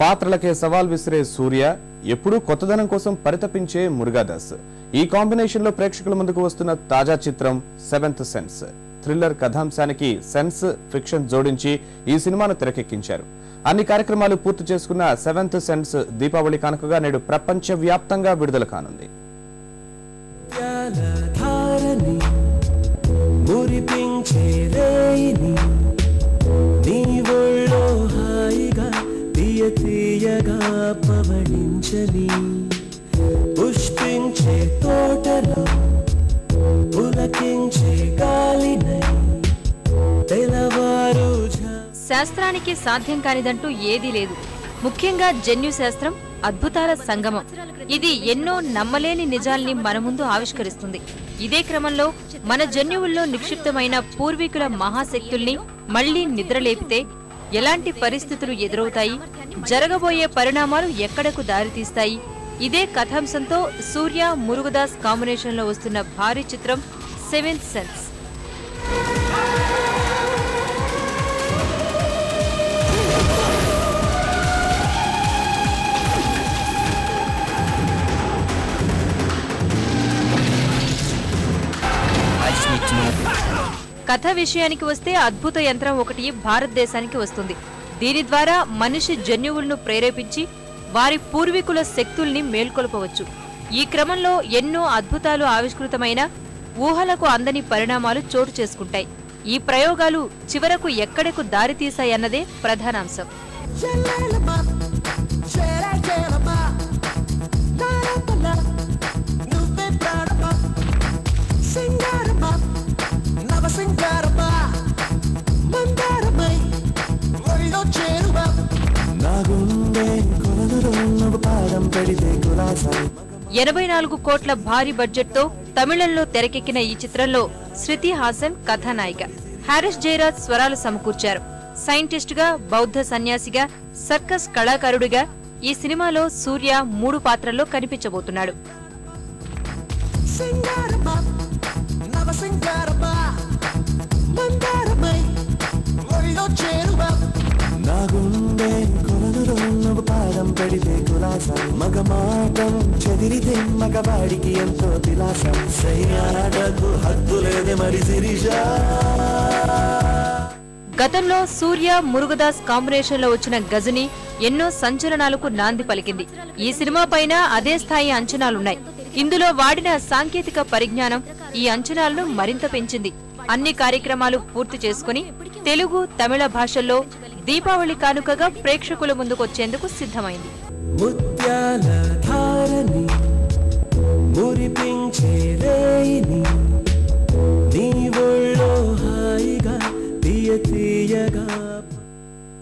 పాత్రలకే సవాల్ విసిరే సూర్య ఎప్పుడూ కొత్తదనం కోసం పరితపించే మురుగాదాస్. ఈ కాంబినేషన్లో ప్రేక్షకుల ముందుకు వస్తున్న తాజా చిత్రం సెవెంత్ సెన్స్. థ్రిల్లర్ కథాంశానికి సెన్స్ ఫిక్షన్ జోడించి ఈ సినిమాను తెరకెక్కించారు. అన్ని కార్యక్రమాలు పూర్తి చేసుకున్న సెవెంత్ సెన్స్ దీపావళి కానుకగా నేడు ప్రపంచ వ్యాప్తంగా విడుదల కానుంది. మురిపించే శాస్త్రానికి సాధ్యం కానిదంటూ ఏదీ లేదు. ముఖ్యంగా జన్యు శాస్త్రం అద్భుతాల సంగమం. ఇది ఎన్నో నమ్మలేని నిజాల్ని మన ముందు ఆవిష్కరిస్తుంది. ఇదే క్రమంలో మన జన్యువుల్లో నిక్షిప్తమైన పూర్వీకుల మహాశక్తుల్ని మళ్ళీ నిద్రలేపితే ఎలాంటి పరిస్థితులు ఎదురవుతాయి? జరగబోయే పరిణామాలు ఎక్కడకు దారితీస్తాయి? ఇదే కథాంశంతో సూర్య మురుగదాస్ కాంబినేషన్లో వస్తున్న భారీ చిత్రం సెవెంత్ సెన్స్. కథ విషయానికి వస్తే అద్భుత యంత్రం ఒకటి భారతదేశానికి వస్తుంది. దీని ద్వారా మనిషి జన్యువులను ప్రేరేపించి వారి పూర్వీకుల శక్తుల్ని మేల్కొల్పవచ్చు. ఈ క్రమంలో ఎన్నో అద్భుతాలు ఆవిష్కృతమైన ఊహలకు అందని పరిణామాలు చోటు చేసుకుంటాయి. ఈ ప్రయోగాలు చివరకు ఎక్కడకు దారితీశాయన్నదే ప్రధానాంశం. ఎనభై నాలుగు కోట్ల భారీ బడ్జెట్తో తమిళంలో తెరకెక్కిన ఈ చిత్రంలో శృతి హాసన్ కథానాయిక. హారిస్ జయరాజ్ స్వరాలు సమకూర్చారు. సైంటిస్టుగా బౌద్ధ సన్యాసిగా సర్కస్ కళాకారుడిగా ఈ సినిమాలో సూర్య మూడు పాత్రల్లో కనిపించబోతున్నాడు. నా గుండె నువ్వు పాదం పెడితే కులాస మగ మాటం చెదిరితే మగవాడికి ఎంతో దిలాస సయ్యాడకు హద్దు లేదే మరి శిరీషా. గతంలో సూర్య మురుగదాస్ కాంబినేషన్లో వచ్చిన గజని ఎన్నో సంచలనాలకు నాంది పలికింది. ఈ సినిమా పైన అదే స్థాయి అంచనాలున్నాయి. ఇందులో వాడిన సాంకేతిక పరిజ్ఞానం ఈ అంచనాలను మరింత పెంచింది. అన్ని కార్యక్రమాలు పూర్తి చేసుకుని తెలుగు తమిళ భాషల్లో దీపావళి కానుకగా ప్రేక్షకుల ముందుకొచ్చేందుకు సిద్ధమైంది. ధారని మురిపించే రేయిని